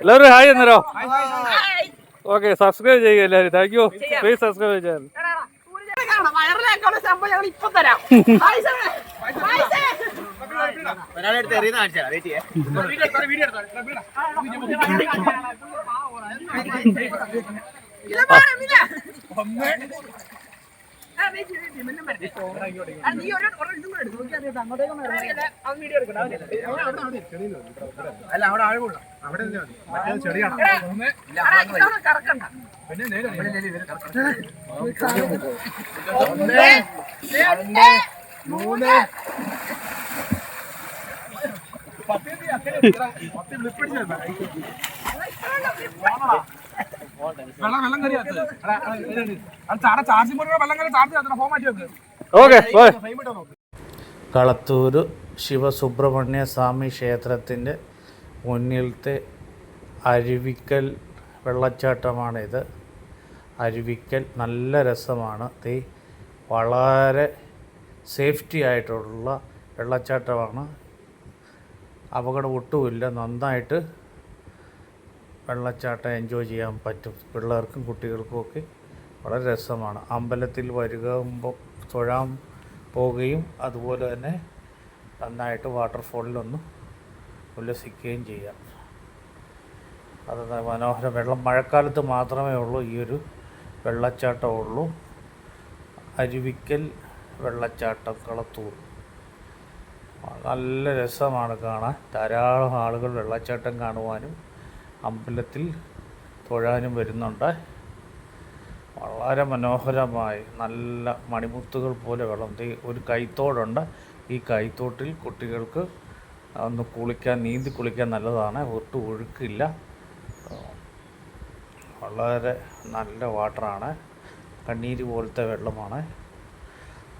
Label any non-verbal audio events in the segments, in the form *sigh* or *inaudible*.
എല്ലാവരും hi എന്നരോ? Okay subscribe ചെയ്യുക എല്ലാവരും. താങ്ക് യു പ്ലീസ് സബ്സ്ക്രൈബ് ചെയ്യാൻ ഒന്ന് അല്ല അവിടെ ആഴ കൊള്ളാം അവിടെ ചെടിയാണ് എടാ, എടാ, ഇതവിടെ കറക്കണ്ട. ഒന്ന്, രണ്ട്, മൂന്ന്. വെള്ളം വെള്ളം കറിയാത്ത ചാട ചാർജ് പോലുള്ള വെള്ളം കറി ചാർജ് ചെയ്യാത്ത ഫോം മാറ്റി വെക്ക്. ഓക്കെ ബൈ കളത്തൂർ ശിവസുബ്രഹ്മണ്യ സ്വാമി ക്ഷേത്രത്തിന്റെ മുന്നിലത്തെ അരുവിക്കൽ വെള്ളച്ചാട്ടമാണിത്. അരുവിക്കൽ നല്ല രസമാണ്. തീ വളരെ സേഫ്റ്റി ആയിട്ടുള്ള വെള്ളച്ചാട്ടമാണ്. അപകടം ഒട്ടുമില്ല. നന്നായിട്ട് വെള്ളച്ചാട്ടം എൻജോയ് ചെയ്യാൻ പറ്റും. പിള്ളേർക്കും കുട്ടികൾക്കും ഒക്കെ വളരെ രസമാണ്. അമ്പലത്തിൽ വരികയുമ്പോൾ തൊഴാൻ പോവുകയും അതുപോലെ തന്നെ നന്നായിട്ട് വാട്ടർഫോളിലൊന്ന് ഉല്ലസിക്കുകയും ചെയ്യാം. അത് മനോഹര. വെള്ളം മഴക്കാലത്ത് മാത്രമേ ഉള്ളൂ ഈ ഒരു വെള്ളച്ചാട്ടമുള്ളൂ അരുവിക്കൽ വെള്ളച്ചാട്ടം കളത്തൂർ. നല്ല രസമാണ് കാണാൻ. ധാരാളം ആളുകൾ വെള്ളച്ചാട്ടം കാണുവാനും അമ്പലത്തിൽ തൊഴാനും വരുന്നുണ്ട്. വളരെ മനോഹരമായി നല്ല മണിമുത്തുകൾ പോലെ വെള്ളം. ഒരു കൈത്തോടുണ്ട്. ഈ കൈത്തോട്ടിൽ കുട്ടികൾക്ക് ഒന്ന് കുളിക്കാൻ നീന്തി കുളിക്കാൻ നല്ലതാണ്. ഒട്ടും ഒഴുക്കില്ല. വളരെ നല്ല വാട്ടറാണ്. കണ്ണീര് പോലത്തെ വെള്ളമാണ്.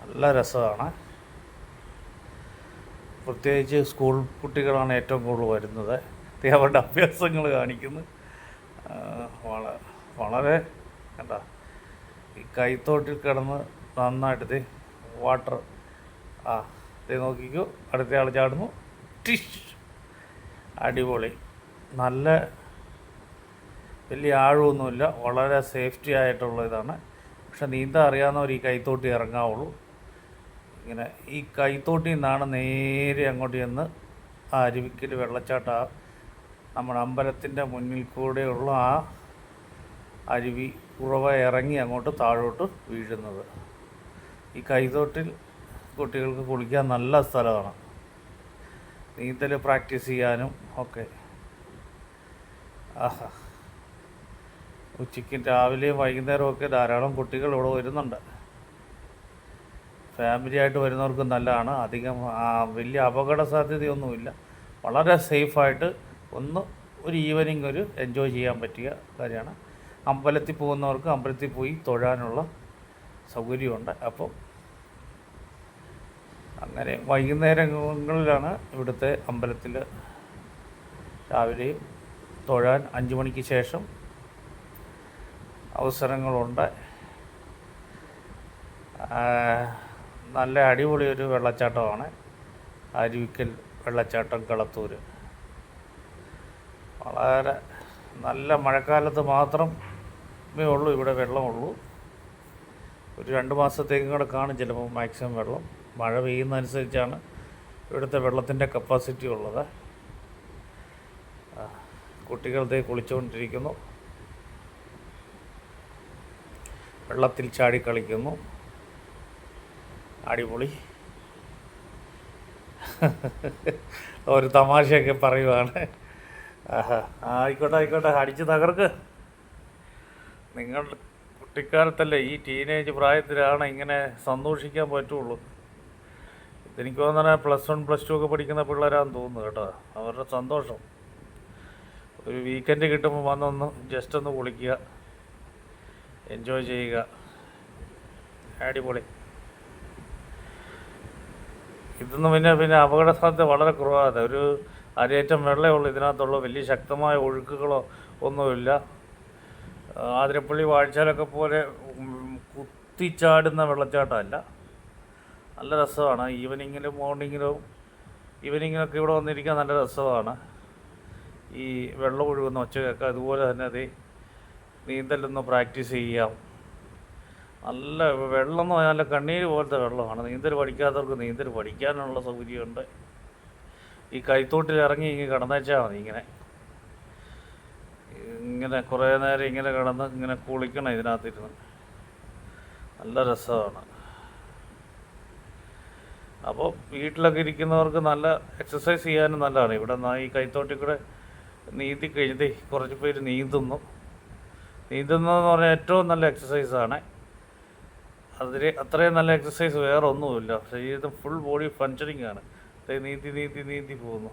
നല്ല രസമാണ്. പ്രത്യേകിച്ച് സ്കൂൾ കുട്ടികളാണ് ഏറ്റവും കൂടുതൽ വരുന്നത്. ദേ അവരുടെ അഭ്യാസങ്ങൾ കാണിക്കുന്നു. ആ, വള- വളരെ കണ്ട? ഈ കൈത്തോട്ടിൽ കിടന്ന് നന്നായിട്ട് വാട്ടർ ആ ദേ നോക്കിക്കോ. അടുത്ത ആൾ ചാടുന്നു. ടിഷ്! അടിപൊളി. നല്ല വലിയ ആഴമൊന്നുമില്ല. വളരെ സേഫ്റ്റി ആയിട്ടുള്ള ഇതാണ്. പക്ഷെ നീന്താൻ അറിയാവുന്നവർ ഈ കൈത്തോട്ടി ഇറങ്ങാവുള്ളൂ. ഇങ്ങനെ ഈ കൈത്തോട്ടിൽ നിന്നാണ് നേരെ അങ്ങോട്ട് ചെന്ന് ആ അരുവിക്കൽ വെള്ളച്ചാട്ടം നമ്മുടെ അമ്പലത്തിന്റെ മുന്നിൽ കൂടെയുള്ള ആ അരുവി ഉറവ ഇറങ്ങി അങ്ങോട്ട് താഴോട്ട് വീഴുന്നത്. ഈ കൈതോട്ടിൽ കുട്ടികൾക്ക് കുളിക്കാൻ നല്ല സ്ഥലമാണ്. നീന്തൽ പ്രാക്ടീസ് ചെയ്യാനും ഒക്കെ. ആഹാ. ഉച്ചയ്ക്കും രാവിലെയും വൈകുന്നേരവും ഒക്കെ ധാരാളം കുട്ടികൾ ഇവിടെ വരുന്നുണ്ട്. ഫാമിലി ആയിട്ട് വരുന്നവർക്ക് നല്ലതാണ്. അധികം വലിയ അപകട സാധ്യതയൊന്നുമില്ല. വളരെ സേഫായിട്ട് ഒന്ന് ഒരു ഈവനിങ് ഒരു എൻജോയ് ചെയ്യാൻ പറ്റിയ കാര്യമാണ്. അമ്പലത്തിൽ പോകുന്നവർക്ക് അമ്പലത്തിൽ പോയി തൊഴാനുള്ള സൗകര്യമുണ്ട്. അപ്പോൾ അങ്ങനെ വൈകുന്നേരങ്ങളിലാണ് ഇവിടുത്തെ അമ്പലത്തിൽ രാവിലെയും തൊഴാൻ അഞ്ച് മണിക്ക് ശേഷം അവസരങ്ങളുണ്ട്. നല്ല അടിപൊളി ഒരു വെള്ളച്ചാട്ടമാണ്. അരുവിക്കൽ വെള്ളച്ചാട്ടം കളത്തൂർ വളരെ നല്ല മഴക്കാലത്ത് മാത്രമേ ഉള്ളൂ ഇവിടെ വെള്ളമുള്ളൂ. ഒരു രണ്ട് മാസത്തേക്കും കൂടെ കാണും ചിലപ്പോൾ മാക്സിമം വെള്ളം. മഴ പെയ്യുന്നതനുസരിച്ചാണ് ഇവിടുത്തെ വെള്ളത്തിന്റെ കപ്പാസിറ്റി ഉള്ളത്. ദേ കുളിച്ചുകൊണ്ടിരിക്കുന്നു. വെള്ളത്തിൽ ചാടി കളിക്കുന്നു. അടിപൊളി. *laughs* ഒരു തമാശയൊക്കെ പറയുവാണ്. ആയിക്കോട്ടെ ആയിക്കോട്ടെ. അടിച്ച് തകർക്ക്. നിങ്ങൾ കുട്ടിക്കാലത്തല്ലേ ഈ ടീനേജ് പ്രായത്തിലാണ് ഇങ്ങനെ സന്തോഷിക്കാൻ പറ്റുള്ളൂ. എനിക്ക് തോന്നുന്നത് പ്ലസ് വൺ പ്ലസ് ടു ഒക്കെ പഠിക്കുന്ന പിള്ളേരാന്ന് തോന്നുന്നു കേട്ടോ. അവരുടെ സന്തോഷം. ഒരു വീക്കെൻഡ് കിട്ടുമ്പോൾ വന്നൊന്ന് ജസ്റ്റ് ഒന്ന് കുളിക്കുക. എൻജോയ് ചെയ്യുക. അടിപൊളി. ഇതൊന്നും പിന്നെ പിന്നെ അപകട സാധ്യത വളരെ കുറവാണ് ഒരു അരയേറ്റം വെള്ളമേ ഉള്ളൂ. ഇതിനകത്തുള്ള വലിയ ശക്തമായ ഒഴുക്കുകളോ ഒന്നുമില്ല. ആതിരപ്പള്ളി വാഴ്ചയിലൊക്കെ പോലെ കുത്തിച്ചാടുന്ന വെള്ളച്ചാട്ടമല്ല. നല്ല രസമാണ്. ഈവനിങ്ങിലും മോർണിങ്ങിലും ഈവനിങ്ങിലൊക്കെ ഇവിടെ വന്നിരിക്കാൻ നല്ല രസമാണ്. ഈ വെള്ളം ഒഴുകുന്ന ഒച്ചയൊക്കെ അതുപോലെ തന്നെ അത് നീന്തലൊന്ന് പ്രാക്ടീസ് ചെയ്യാം. നല്ല വെള്ളം എന്ന് പറഞ്ഞാൽ കണ്ണീര് പോലത്തെ വെള്ളമാണ്. നീന്തൽ പഠിക്കാത്തവർക്ക് നീന്തൽ പഠിക്കാനുള്ള സൗകര്യമുണ്ട്. ഈ കൈത്തോട്ടിൽ ഇറങ്ങി ഇങ്ങനെ കിടന്നേച്ചാൽ മതി ഇങ്ങനെ. ഇങ്ങനെ കുറേ നേരം ഇങ്ങനെ കിടന്ന് ഇങ്ങനെ കുളിക്കണം ഇതിനകത്തിരുന്ന്. നല്ല രസമാണ്. അപ്പോൾ വീട്ടിലൊക്കെ ഇരിക്കുന്നവർക്ക് നല്ല എക്സസൈസ് ചെയ്യാനും നല്ലതാണ്. ഇവിടെ ഈ കൈത്തോട്ടിൽ കൂടെ നീന്തി കഴിഞ്ഞേ കുറച്ച് പേര് നീന്തുന്നു. നീന്തുന്നതെന്ന് പറഞ്ഞാൽ ഏറ്റവും നല്ല എക്സസൈസാണ് അതിൽ അത്രയും നല്ല എക്സസൈസ് വേറെ ഒന്നുമില്ല ശരീരത്തിൽ ഫുൾ ബോഡി ഫങ്ഷനിങ് ആണ്. നീന്തി നീന്തി നീന്തി പോകുന്നു.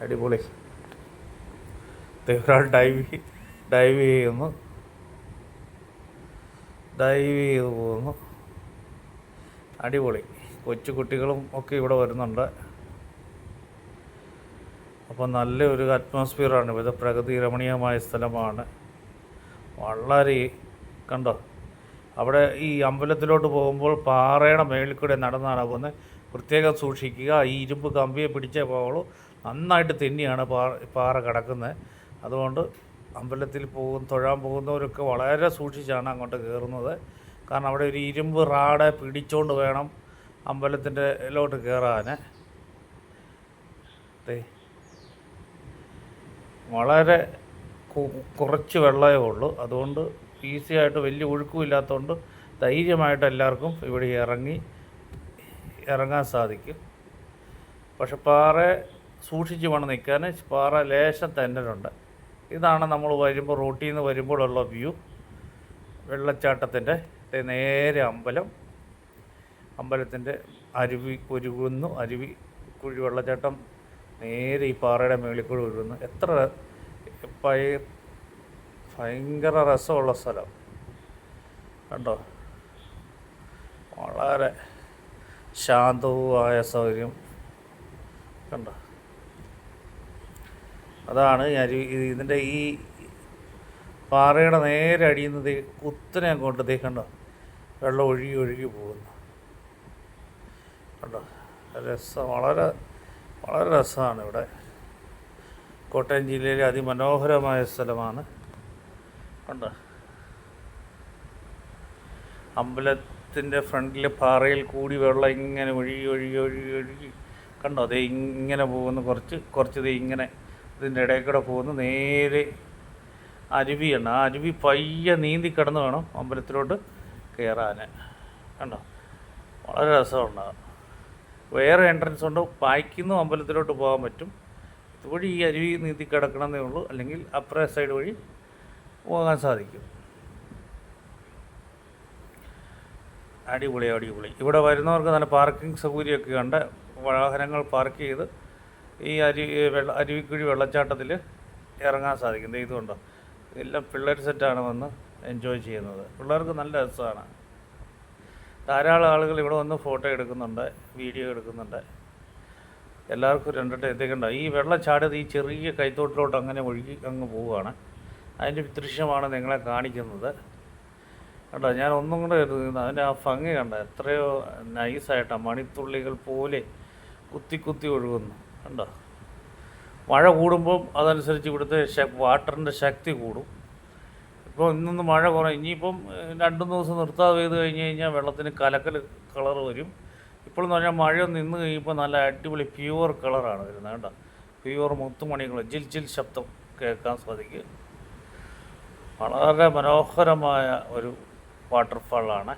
അടിപൊളി. ഒരാൾ ഡൈവ് ഡൈവ് ചെയ്യുന്നു. ഡൈവ് ചെയ്ത് പോകുന്നു. അടിപൊളി. കൊച്ചു കുട്ടികളും ഒക്കെ ഇവിടെ വരുന്നുണ്ട്. അപ്പോൾ നല്ലൊരു അറ്റ്മോസ്ഫിയറാണ് ഇത് പ്രകൃതി രമണീയമായ സ്ഥലമാണ്. വളരെ കണ്ടോ? അവിടെ ഈ അമ്പലത്തിലോട്ട് പോകുമ്പോൾ പാറയുടെ മേളിൽ കൂടെ നടന്നാണ് പോകുന്നത്. പ്രത്യേകം സൂക്ഷിക്കുക. ഈ ഇരുമ്പ് കമ്പിയെ പിടിച്ചേ പോകുള്ളൂ നന്നായിട്ട് തെന്നിയാണ് പാറ പാറ കിടക്കുന്നത്. അതുകൊണ്ട് അമ്പലത്തിൽ പോകും തൊഴാൻ പോകുന്നവരൊക്കെ വളരെ സൂക്ഷിച്ചാണ് അങ്ങോട്ട് കയറുന്നത്. കാരണം അവിടെ ഒരു ഇരുമ്പ് റാഡ് പിടിച്ചുകൊണ്ട് വേണം അമ്പലത്തിന്റെ ലോട്ട് കയറാൻ വളരെ കുറച്ച് വെള്ളമേ ഉള്ളൂ. അതുകൊണ്ട് ഈസി ആയിട്ട് വലിയ ഒഴുക്കും ഇല്ലാത്തതുകൊണ്ട് ധൈര്യമായിട്ട് എല്ലാവർക്കും ഇവിടെ ഇറങ്ങി ഇറങ്ങാൻ സാധിക്കും. പക്ഷെ പാറ സൂക്ഷിച്ച് വേണം നിൽക്കാൻ പാറ ലേശം തെന്നലുണ്ട്. ഇതാണ് നമ്മൾ വരുമ്പോൾ റോട്ടിൽ നിന്ന് വരുമ്പോഴുള്ള വ്യൂ. വെള്ളച്ചാട്ടത്തിന്റെ നേരെ അമ്പലം. അമ്പലത്തിന്റെ അരുവി ഒരുകുന്നു അരുവി കുഴി വെള്ളച്ചാട്ടം നേരെ ഈ പാറയുടെ മേളിൽ കൂടി ഒഴുകുന്നു എത്ര പയ- ഭയങ്കര രസമുള്ള സ്ഥലം. കണ്ടോ? വളരെ ശാന്തവുമായ സൗകര്യം. കണ്ടോ? അതാണ് ഞാൻ ഇതിന്റെ ഈ പാറയുടെ നേരെ അടിയുന്നത് കുത്തനെ അങ്ങോട്ട് ദേ കണ്ടോ? വെള്ളം ഒഴുകി ഒഴുകി പോകുന്നു. കണ്ടോ? രസം വളരെ വളരെ രസമാണ് ഇവിടെ. കോട്ടയം ജില്ലയിലെ അതിമനോഹരമായ സ്ഥലമാണ്. കണ്ടോ അമ്പലത്തിന്റെ ഫ്രണ്ടിൽ പാറയിൽ കൂടി വെള്ളം ഇങ്ങനെ ഒഴുകി ഒഴുകി ഒഴുകി ഒഴുകി. കണ്ടോ? അതേ ഇങ്ങനെ പോകുന്നു. കുറച്ച് കുറച്ച് ദേ ഇങ്ങനെ ഇതിന്റെ ഇടയിൽ കൂടെ പോകുന്നു. നേരെ അരുവിയാണ് ആ അരുവി പയ്യെ നീന്തി കിടന്ന് വേണം അമ്പലത്തിലോട്ട് കയറാൻ. കണ്ടോ? വളരെ രസമുണ്ടാകും വേറെ എൻട്രൻസ് ഉണ്ട്. പായ്ക്കുന്നു അമ്പലത്തിലോട്ട് പോകാൻ പറ്റും. ഇതുവഴി ഈ അരുവി നീന്തി കിടക്കണമെന്നേ ഉള്ളൂ. അല്ലെങ്കിൽ അപ്പുറ സൈഡ് വഴി പോകാൻ സാധിക്കും. അടിപൊളി അടിപൊളി. ഇവിടെ വരുന്നവർക്ക് നല്ല പാർക്കിംഗ് സൗകര്യമൊക്കെ ഉണ്ട്. വാഹനങ്ങൾ പാർക്ക് ചെയ്ത് ഈ അരി വെള്ള അരുവിക്കുഴി വെള്ളച്ചാട്ടത്തിൽ ഇറങ്ങാൻ സാധിക്കും. ഇതുകൊണ്ടോ എല്ലാം പിള്ളേർ സെറ്റാണ് വന്ന് എൻജോയ് ചെയ്യുന്നത്. പിള്ളേർക്ക് നല്ല രസമാണ്. ധാരാളം ആളുകൾ ഇവിടെ വന്ന് ഫോട്ടോ എടുക്കുന്നുണ്ട് വീഡിയോ എടുക്കുന്നുണ്ട്. എല്ലാവർക്കും രണ്ടിട്ട് എത്തിക്കണ്ട ഈ വെള്ളം ഈ ചെറിയ കൈത്തോട്ടിലോട്ട് അങ്ങനെ ഒഴുകി അങ്ങ് പോവുകയാണ്. അതിന്റെ ദൃശ്യമാണ് നിങ്ങളെ കാണിക്കുന്നത്. കേട്ടോ ഞാൻ ഒന്നും കൂടെ കരുതുന്നു അതിന്റെ ആ ഭംഗി കണ്ട എത്രയോ നൈസായിട്ടാണ് മണിത്തുള്ളികൾ പോലെ കുത്തി കുത്തി ഒഴുകുന്നു. കണ്ടോ? മഴ കൂടുമ്പം അതനുസരിച്ച് ഇവിടുത്തെ വാട്ടറിന്റെ ശക്തി കൂടും. ഇപ്പോൾ ഇന്നൊന്ന് മഴ കുറയും ഇനിയിപ്പം രണ്ടു രണ്ട് ദിവസം നിർത്താതെ പെയ്ത് കഴിഞ്ഞ് കഴിഞ്ഞാൽ വെള്ളത്തിന് കലക്കൽ കളർ വരും. ഇപ്പോഴെന്ന് പറഞ്ഞാൽ മഴ നിന്ന് കഴിയുമ്പോൾ നല്ല അടിപൊളി പ്യുവർ കളറാണ് വരുന്നത്. കേട്ടോ പ്യുവർ മുത്തുമണികൾ ജിൽ ജിൽ ശബ്ദം കേൾക്കാൻ സാധിക്കും. വളരെ മനോഹരമായ ഒരു വാട്ടർഫാളാണ്.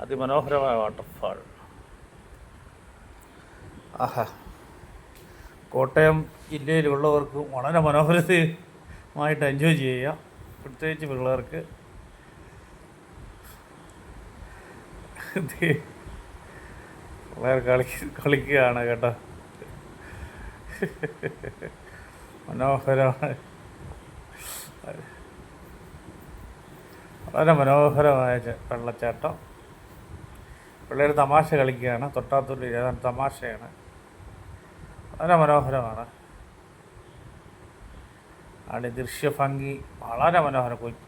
അതിമനോഹരമായ വാട്ടർഫാൾ. ആഹ. കോട്ടയം ജില്ലയിലുള്ളവർക്ക് വളരെ മനോഹരമായിട്ട് എൻജോയ് ചെയ്യാം പ്രത്യേകിച്ച് പിള്ളേർക്ക്. പിള്ളേർ കളി കളിക്കുകയാണ് കേട്ടോ. മനോഹരമായ വളരെ മനോഹരമായ വെള്ളച്ചാട്ടം. പിള്ളേർ തമാശ കളിക്കുകയാണ്. തൊട്ടാത്തുള്ളി ഏതാണ്ട് തമാശയാണ്. വളരെ മനോഹരമാണ്. അവിടെ ദൃശ്യഭംഗി വളരെ മനോഹരം. കൊച്ചു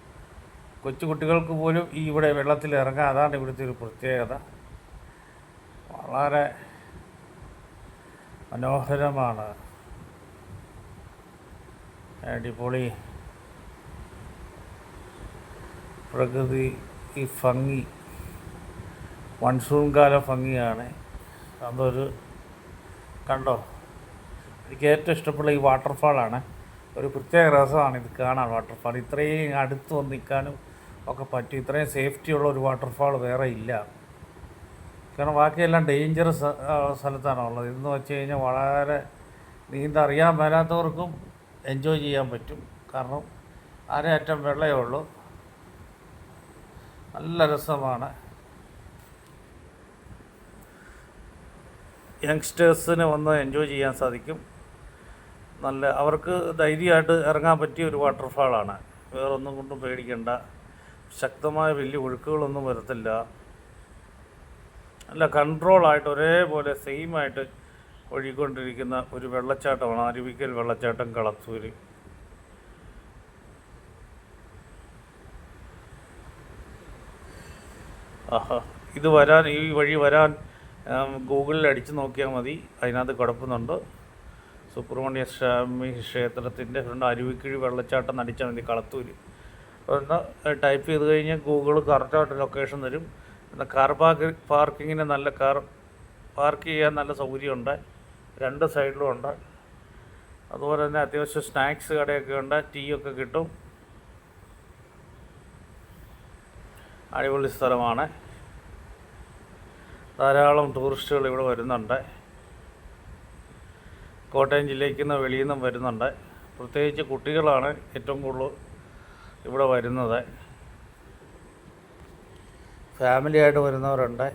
കൊച്ചുകുട്ടികൾക്ക് പോലും ഈ ഇവിടെ വെള്ളത്തിൽ ഇറങ്ങാൻ അതാണ് ഇവിടുത്തെ ഒരു പ്രത്യേകത. വളരെ മനോഹരമാണ്. അടിപൊളി പ്രകൃതി ഈ ഭംഗി മൺസൂൺ കാല ഭംഗിയാണ്. അതൊരു കണ്ടോ? എനിക്ക് ഏറ്റവും ഇഷ്ടപ്പെട്ട ഈ വാട്ടർഫാളാണ്. ഒരു പ്രത്യേക രസമാണ് ഇത് കാണാൻ വാട്ടർഫാൾ. ഇത്രയും അടുത്ത് വന്ന് നിൽക്കാനും ഒക്കെ പറ്റും. ഇത്രയും സേഫ്റ്റിയുള്ള ഒരു വാട്ടർഫാൾ വേറെ ഇല്ല. കാരണം ബാക്കിയെല്ലാം ഡേഞ്ചറസ് സ്ഥലത്താണ് ഉള്ളത്. ഇതെന്ന് വെച്ച് കഴിഞ്ഞാൽ വളരെ നീന്തറിയാൻ മേലാത്തവർക്കും എൻജോയ് ചെയ്യാൻ പറ്റും. കാരണം അരയറ്റം വെള്ളമേ ഉള്ളൂ. നല്ല രസമാണ്. യങ്സ്റ്റേഴ്സിന് വന്ന് എൻജോയ് ചെയ്യാൻ സാധിക്കും. നല്ല അവർക്ക് ധൈര്യമായിട്ട് ഇറങ്ങാൻ പറ്റിയ ഒരു വാട്ടർഫാളാണ് വേറൊന്നും കൊണ്ടും പേടിക്കണ്ട. ശക്തമായ വലിയ ഒഴുക്കുകളൊന്നും വരത്തില്ല. നല്ല കൺട്രോളായിട്ട് ഒരേപോലെ സെയിമായിട്ട് ഒഴുകിക്കൊണ്ടിരിക്കുന്ന ഒരു വെള്ളച്ചാട്ടമാണ്. അരുവിക്കൽ വെള്ളച്ചാട്ടം കളത്തൂര്. ഇത് വരാൻ ഈ വഴി വരാൻ ഗൂഗിളിൽ അടിച്ചു നോക്കിയാൽ മതി. അതിനകത്ത് കിടപ്പുന്നുണ്ട്. സുബ്രഹ്മണ്യ സ്വാമി ക്ഷേത്രത്തിന്റെ ഫ്രണ്ട് അരുവിക്കിഴി വെള്ളച്ചാട്ടം അടിച്ചാൽ മതി കളത്തൂര്. ഒന്ന് ടൈപ്പ് ചെയ്ത് കഴിഞ്ഞാൽ ഗൂഗിൾ കറക്റ്റായിട്ട് ലൊക്കേഷൻ തരും. കാർ പാർക്ക് പാർക്കിങ്ങിന് നല്ല കാർ പാർക്ക് ചെയ്യാൻ നല്ല സൗകര്യമുണ്ട്. രണ്ട് സൈഡിലും ഉണ്ട്. അതുപോലെ തന്നെ അത്യാവശ്യം സ്നാക്സ് കടയൊക്കെ ഉണ്ട്. ടീ ഒക്കെ കിട്ടും. അടിപൊളി സ്ഥലമാണ്. ധാരാളം ടൂറിസ്റ്റുകൾ ഇവിടെ വരുന്നുണ്ട്. കോട്ടയം ജില്ലയ്ക്ക് നിന്ന് വെളിയിൽ നിന്നും വരുന്നുണ്ട്. പ്രത്യേകിച്ച് കുട്ടികളാണ് ഏറ്റവും കൂടുതൽ ഇവിടെ വരുന്നത്. ഫാമിലി ആയിട്ട് വരുന്നവരുണ്ട്.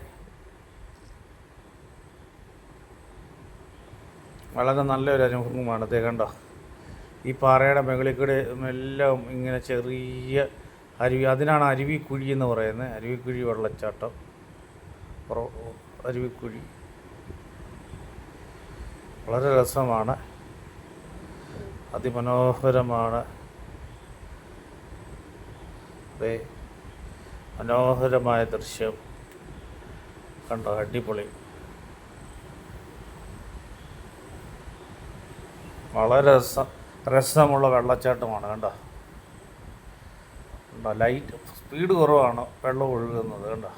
വളരെ നല്ലൊരു അനുഭവമാണ്. കണ്ടോ? ഈ പാറയുടെ മുകളിൽ കൂടെ എല്ലാം ഇങ്ങനെ ചെറിയ അരുവി അതിനാണ് അരുവിക്കുഴി എന്ന് പറയുന്നത്. അരുവിക്കുഴി വെള്ളച്ചാട്ടം. അരുവിക്കുഴി. വളരെ രസമാണ്. അതിമനോഹരമാണ്. അതെ മനോഹരമായ ദൃശ്യം. കണ്ടോ അടിപൊളി. വളരെ രസം രസമുള്ള വെള്ളച്ചാട്ടമാണ് കണ്ടോ? കണ്ടോ ലൈറ്റ് സ്പീഡ് കുറവാണ് വെള്ളം ഒഴുകുന്നത് കണ്ടോ.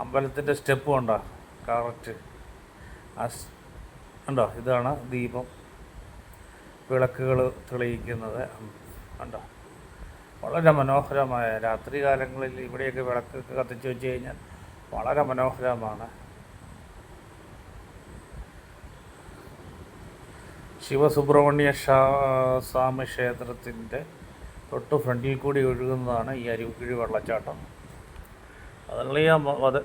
അമ്പലത്തിന്റെ സ്റ്റെപ്പ് കണ്ടോ കറക്റ്റ് ആ കണ്ടോ ഇതാണ് ദീപം. വിളക്കുകൾ തെളിയിക്കുന്നത് കണ്ടോ. വളരെ മനോഹരമായ രാത്രി കാലങ്ങളിൽ ഇവിടെയൊക്കെ വിളക്കൊക്കെ കത്തിച്ച് വെച്ച് കഴിഞ്ഞാൽ വളരെ മനോഹരമാണ്. ശിവസുബ്രഹ്മണ്യ സ്വാമി ക്ഷേത്രത്തിന്റെ തൊട്ട് ഫ്രണ്ടിൽ കൂടി ഒഴുകുന്നതാണ് ഈ അരുവിക്കുഴി വെള്ളച്ചാട്ടം. അതല്ല അത്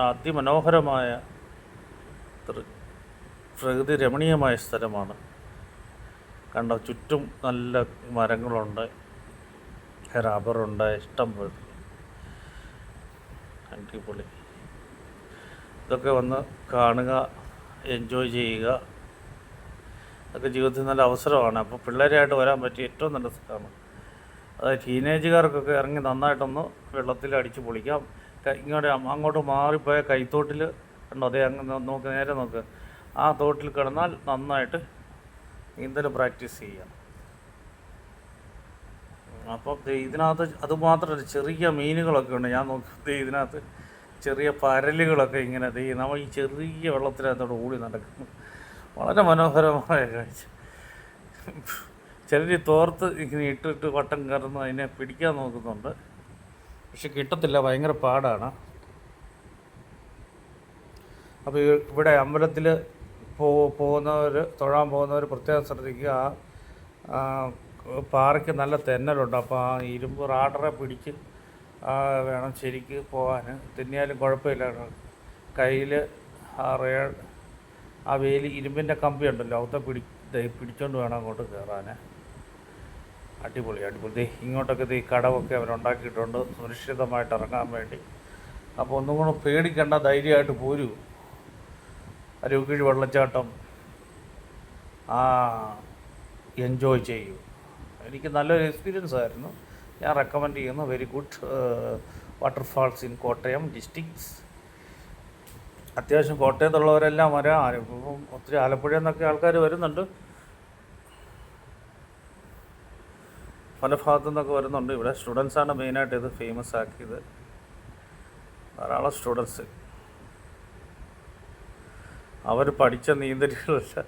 അതിമനോഹരമായ പ്രകൃതി രമണീയമായ സ്ഥലമാണ്. കണ്ട ചുറ്റും നല്ല മരങ്ങളുണ്ട് റബ്ബറുണ്ട് ഇഷ്ടം പോലെ. അടിപൊളി. ഇതൊക്കെ വന്ന് കാണുക എൻജോയ് ചെയ്യുക. അതൊക്കെ ജീവിതത്തിൽ നല്ല അവസരമാണ്. അപ്പോൾ പിള്ളേരായിട്ട് വരാൻ പറ്റിയ ഏറ്റവും നല്ല സ്ഥലമാണ്. അതായത് ടീനേജുകാർക്കൊക്കെ ഇറങ്ങി നന്നായിട്ടൊന്ന് വെള്ളത്തിൽ അടിച്ച് പൊളിക്കാം. ഇങ്ങോട്ട് അങ്ങോട്ട് മാറിപ്പോയ കൈത്തോട്ടിൽ കണ്ടോ? അതേ അങ്ങ് നോക്ക് നേരെ നോക്ക്. ആ തോട്ടിൽ കിടന്നാൽ നന്നായിട്ട് നീന്തൽ പ്രാക്ടീസ് ചെയ്യാം. അപ്പം ഇതിനകത്ത് അതുമാത്രമല്ല ചെറിയ മീനുകളൊക്കെ ഉണ്ട്. ഞാൻ നോക്കി ഇതിനകത്ത് ചെറിയ പരലുകളൊക്കെ ഇങ്ങനെ ദേ നമ്മൾ ഈ ചെറിയ വെള്ളത്തിനകത്തോട് ഓടി നടക്കുന്നു. വളരെ മനോഹരമായ കാഴ്ച. ചിലർ തോർത്ത് ഇങ്ങനെ ഇട്ടിട്ട് വട്ടം കയറുന്നു അതിനെ പിടിക്കാൻ നോക്കുന്നുണ്ട്. പക്ഷെ കിട്ടത്തില്ല ഭയങ്കര പാടാണ്. അപ്പോൾ ഇവിടെ അമ്പലത്തിൽ പോ പോകുന്നവർ തൊഴാൻ പോകുന്നവർ പ്രത്യേകം ശ്രദ്ധിക്കുക. ആ പാറയ്ക്ക് നല്ല തെന്നലുണ്ട്. അപ്പോൾ ആ ഇരുമ്പ് റാഡറെ പിടിച്ച് വേണം ശരിക്ക് പോകാൻ തെന്നിയാലും കുഴപ്പമില്ല. കയ്യിൽ ആ റേ ആ വേലി ഇരുമ്പിന്റെ കമ്പിയുണ്ടല്ലോ അവിടുത്തെ പിടി പിടിച്ചോണ്ട് വേണം അങ്ങോട്ട് കയറാൻ അടിപൊളി അടിപൊളി. ഇങ്ങോട്ടൊക്കെ ഈ കടവൊക്കെ അവരുണ്ടാക്കിയിട്ടുണ്ട് സുരക്ഷിതമായിട്ട് ഇറങ്ങാൻ വേണ്ടി. അപ്പോൾ ഒന്നും കൂടെ പേടിക്കേണ്ട ധൈര്യമായിട്ട് പോരൂ. അരുവിക്കിഴി വെള്ളച്ചാട്ടം ആ എൻജോയ് ചെയ്യൂ. എനിക്ക് നല്ലൊരു എക്സ്പീരിയൻസ് ആയിരുന്നു. ഞാൻ റെക്കമെൻഡ് ചെയ്യുന്നു. Very good waterfalls in Kottayam districts അത്യാവശ്യം കോട്ടയത്തുള്ളവരെല്ലാം വരാം. ഒത്തിരി ആലപ്പുഴയിൽ നിന്നൊക്കെ ആൾക്കാർ വരുന്നുണ്ട്. പല ഭാഗത്തു നിന്നൊക്കെ വരുന്നുണ്ട്. ഇവിടെ സ്റ്റുഡൻസാണ് മെയിനായിട്ട് ഇത് ഫേമസ് ആക്കിയത്. ധാരാളം സ്റ്റുഡൻസ് അവർ പഠിച്ച നീന്തലുകളല്ല.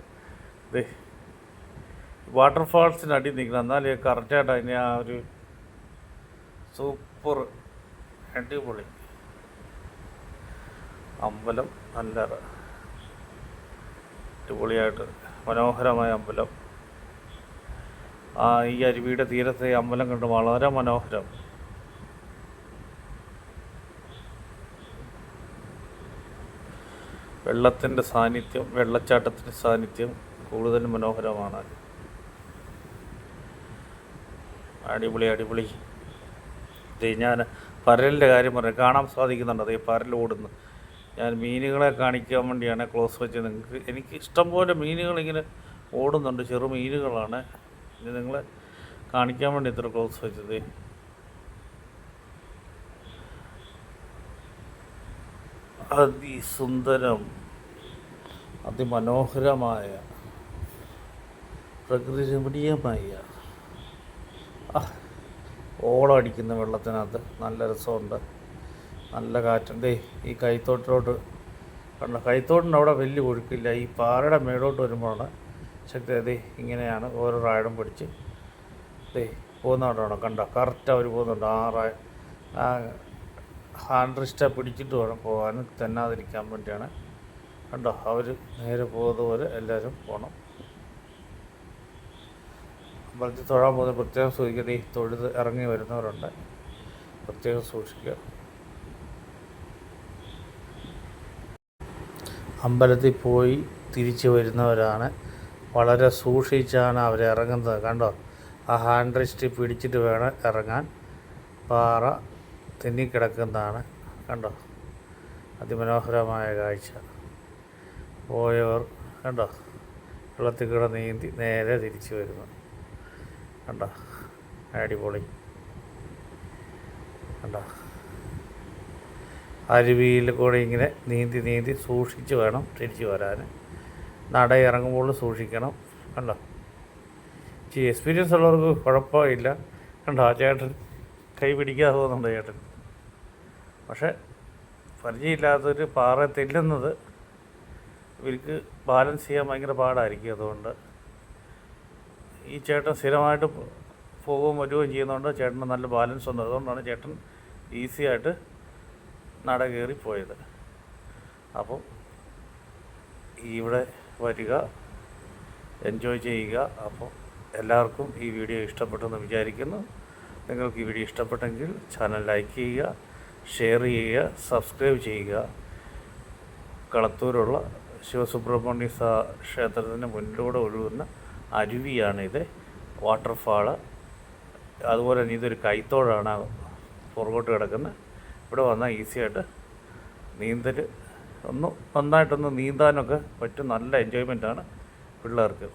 വാട്ടർഫാൾസിന് അടി നിൽക്കണം എന്നാലേ കറക്റ്റായിട്ട് അതിനെ ആ ഒരു സൂപ്പർ അടിപൊളി അമ്പലം നല്ല അടിപൊളിയായിട്ട് മനോഹരമായ അമ്പലം. ഈ അരുവിയുടെ തീരത്തെ ഈ അമ്പലം കണ്ട് വളരെ മനോഹരം. വെള്ളത്തിന്റെ സാന്നിധ്യം വെള്ളച്ചാട്ടത്തിന്റെ സാന്നിധ്യം കൂടുതൽ മനോഹരമാണ്. അടിപൊളി അടിപൊളി. ദേ ഞാൻ പരലിന്റെ കാര്യം പറയാം. കാണാൻ സാധിക്കുന്നുണ്ട്. അതേ പരൽ ഓടുന്നു. ഞാൻ മീനുകളെ കാണിക്കാൻ വേണ്ടിയാണ് ക്ലോസ് വെച്ച് നിങ്ങൾക്ക് എനിക്ക് ഇഷ്ടംപോലെ മീനുകൾ ഇങ്ങനെ ഓടുന്നുണ്ട്. ചെറു മീനുകളാണ്. ഇത് നിങ്ങൾ കാണിക്കാൻ വേണ്ടി ഇത്ര ക്ലോസ് വെച്ചത്? അതിസുന്ദരം അതിമനോഹരമായ പ്രകൃതി രമണീയമായ ഓളടിക്കുന്ന വെള്ളത്തിനകത്ത് നല്ല രസമുണ്ട്. നല്ല കാറ്റുണ്ട് ഈ കൈത്തോട്ടിലോട്ട് കണ്ട? കൈത്തോട്ടിന്റെ അവിടെ വലിയ ഒഴുക്കില്ല. ഈ പാറയുടെ മേലോട്ട് വരുമ്പോഴാണ് ശക്തി അതെ ഇങ്ങനെയാണ് ഓരോ റായിടും പിടിച്ച് ദേ പോകുന്നതുകൊണ്ടാണോ കണ്ടോ? കറക്റ്റ് അവർ പോകുന്നുണ്ട്. ആ റായ ആ ഹാൻഡ് റിസ്റ്റ പിടിച്ചിട്ട് വേണം പോകാനും തെന്നാതിരിക്കാൻ വേണ്ടിയാണ്. കണ്ടോ? അവർ നേരെ പോകുന്നതുപോലെ എല്ലാവരും പോകണം അമ്പലത്തിൽ തൊഴാൻ പോകുന്ന പ്രത്യേകം സൂക്ഷിക്കുക. ഈ തൊഴുത് ഇറങ്ങി വരുന്നവരുണ്ട്. പ്രത്യേകം സൂക്ഷിക്കുക. അമ്പലത്തിൽ പോയി തിരിച്ചു വരുന്നവരാണ് വളരെ സൂക്ഷിച്ചാണ് അവർ ഇറങ്ങുന്നത്. കണ്ടോ? ആ ഹാൻഡ് റെസ്റ്റ് പിടിച്ചിട്ട് വേണം ഇറങ്ങാൻ. പാറ തിന്നിക്കിടക്കുന്നതാണ്. കണ്ടോ? അതിമനോഹരമായ കാഴ്ച. പോയവർ കണ്ടോ? വെള്ളത്തിൽ കൂടെ നീന്തി നേരെ തിരിച്ചു വരുന്നു. കണ്ടോ? അടിപൊളി. കണ്ടോ? അരുവിയിൽ കൂടെ ഇങ്ങനെ നീന്തി നീന്തി സൂക്ഷിച്ച് വേണം തിരിച്ചു വരാൻ. നട ഇറങ്ങുമ്പോൾ സൂക്ഷിക്കണം. കണ്ടോ? ഈ എക്സ്പീരിയൻസ് ഉള്ളവർക്ക് കുഴപ്പമില്ല. കണ്ടോ? ആ ചേട്ടൻ കൈ പിടിക്കാതെ പോകുന്നുണ്ട് ചേട്ടൻ. പക്ഷേ പരിചയമില്ലാത്തൊരു പാറ തെല്ലുന്നത് ഇവർക്ക് ബാലൻസ് ചെയ്യാൻ ഭയങ്കര പാടായിരിക്കും അതുകൊണ്ട്. ഈ ചേട്ടൻ സ്ഥിരമായിട്ട് പോവുകയും വരുകയും ചെയ്യുന്നതുകൊണ്ട് ചേട്ടന് നല്ല ബാലൻസ് ഉണ്ട്. അതുകൊണ്ടാണ് ചേട്ടൻ ഈസി ആയിട്ട് നട കയറി പോയത് അപ്പോൾ ഇവിടെ വരിക എൻജോയ് ചെയ്യുക. അപ്പോൾ എല്ലാവർക്കും ഈ വീഡിയോ ഇഷ്ടപ്പെട്ടെന്ന് വിചാരിക്കുന്നു. നിങ്ങൾക്ക് ഈ വീഡിയോ ഇഷ്ടപ്പെട്ടെങ്കിൽ ചാനൽ ലൈക്ക് ചെയ്യുക ഷെയർ ചെയ്യുക സബ്സ്ക്രൈബ് ചെയ്യുക. കളത്തൂരുള്ള ശിവസുബ്രഹ്മണ്യ ക്ഷേത്രത്തിന് മുന്നിലൂടെ ഒഴുകുന്ന അരുവിയാണിത്. വാട്ടർഫാൾ. അതുപോലെ തന്നെ ഇതൊരു കൈത്തോടാണ് പുറകോട്ട് കിടക്കുന്നത്. ഇവിടെ വന്നാൽ ഈസിയായിട്ട് നീന്തൽ ഒന്ന് നന്നായിട്ടൊന്ന് നീന്താനൊക്കെ പറ്റും നല്ല എൻജോയ്മെന്റാണ് പിള്ളേർക്ക്.